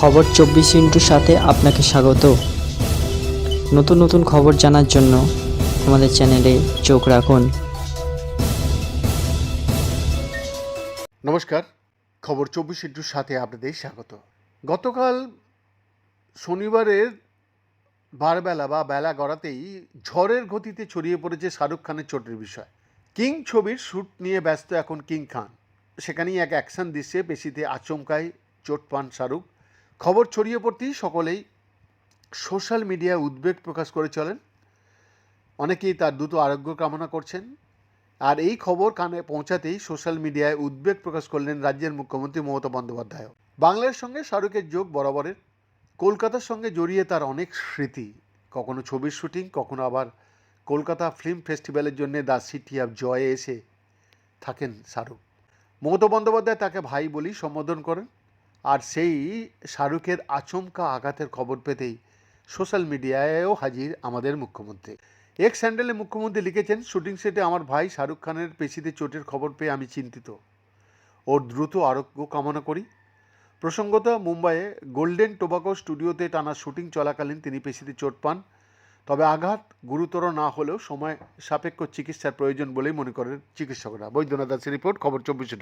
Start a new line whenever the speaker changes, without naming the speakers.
খবর চব্বিশ ইন্টুর সাথে আপনাকে স্বাগত। নতুন নতুন খবর জানার জন্য আমাদের চ্যানেলে চোখ রাখুন।
নমস্কার, খবর চব্বিশ ইন্টুর সাথে আপনাদের স্বাগত। গতকাল শনিবারের বারবেলা বা বেলা গড়াতেই ঝড়ের গতিতে ছড়িয়ে পড়েছে শাহরুখ খানের চোটের বিষয়। কিং ছবির শ্যুট নিয়ে ব্যস্ত এখন কিং খান। সেখানেই এক অ্যাকশন দৃশ্যে পেশিতে আচমকায় চোট পান শাহরুখ। খবর ছড়িয়ে পড়তেই সকলেই সোশ্যাল মিডিয়ায় উদ্বেগ প্রকাশ করে চলেন। অনেকেই তার দ্রুত আরোগ্য কামনা করছেন। আর এই খবর কানে পৌঁছাতেই সোশ্যাল মিডিয়ায় উদ্বেগ প্রকাশ করলেন রাজ্যের মুখ্যমন্ত্রী মমতা বন্দ্যোপাধ্যায় বাংলার সঙ্গে শাহরুখের যোগ বরাবরের। কলকাতার সঙ্গে জড়িয়ে তার অনেক স্মৃতি। কখনো ছবির শুটিং, কখনো আবার কলকাতা ফিল্ম ফেস্টিভ্যালের জন্য দ্য সিটি অফ জয়ে এসে থাকেন শাহরুখ। মমতা বন্দ্যোপাধ্যায় তাকে ভাই বলেই সম্বোধন করেন। আর সেই শাহরুখের আচমকা আঘাতের খবর পেতেই সোশ্যাল মিডিয়ায়ও হাজির আমাদের মুখ্যমন্ত্রী। এক স্যান্ডেলে মুখ্যমন্ত্রী লিখেছেন, শুটিং সেটে আমার ভাই শাহরুখ খানের পেশিতে চোটের খবর পেয়ে আমি চিন্তিত। ওর দ্রুত আরোগ্য কামনা করি। প্রসঙ্গত, মুম্বাইয়ে গোল্ডেন টোবাকো স্টুডিওতে টানা শুটিং চলাকালীন তিনি পেশিতে চোট পান। তবে আঘাত গুরুতর না হলেও সময় সাপেক্ষ চিকিৎসার প্রয়োজন বলেই মনে করেন চিকিৎসকরা। বৈদ্যনাথ দাসের রিপোর্ট, খবর চব্বিশ